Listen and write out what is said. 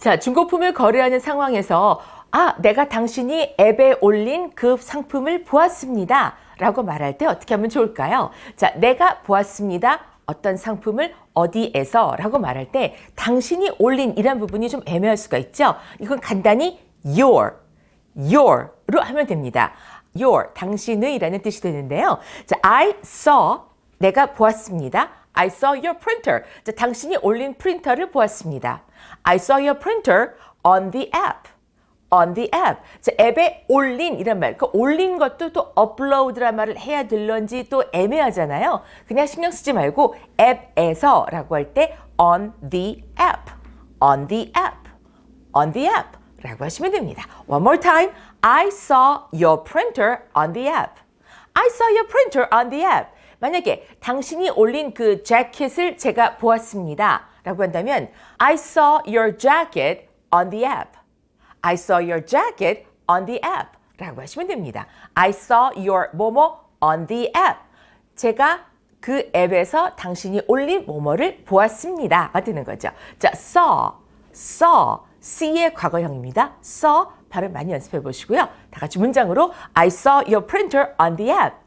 자, 중고품을 거래하는 상황에서 아, 내가 당신이 앱에 올린 그 상품을 보았습니다. 라고 말할 때 어떻게 하면 좋을까요? 자, 내가 보았습니다. 어떤 상품을 어디에서 라고 말할 때 당신이 올린 이란 부분이 좀 애매할 수가 있죠. 이건 간단히 your, your로 하면 됩니다. your, 당신의 라는 뜻이 되는데요. 자, I saw, 내가 보았습니다. I saw your printer. 자, 당신이 올린 프린터를 보았습니다. I saw your printer on the app. on the app. 자, 앱에 올린 이란 말. 그 올린 것도 또 upload란 말을 해야 될런지 또 애매하잖아요. 그냥 신경 쓰지 말고 앱에서라고 할 때 on the app. on the app. on the app 라고 하시면 됩니다. One more time. I saw your printer on the app. I saw your printer on the app. 만약에 당신이 올린 그 재킷을 제가 보았습니다. 라고 한다면 I saw your jacket on the app. I saw your jacket on the app. 라고 하시면 됩니다. I saw your 뭐뭐 on the app. 제가 그 앱에서 당신이 올린 뭐뭐를 보았습니다. 가 되는 거죠. 자, saw, saw, C의 과거형입니다. saw 발음 많이 연습해 보시고요. 다 같이 문장으로 I saw your printer on the app.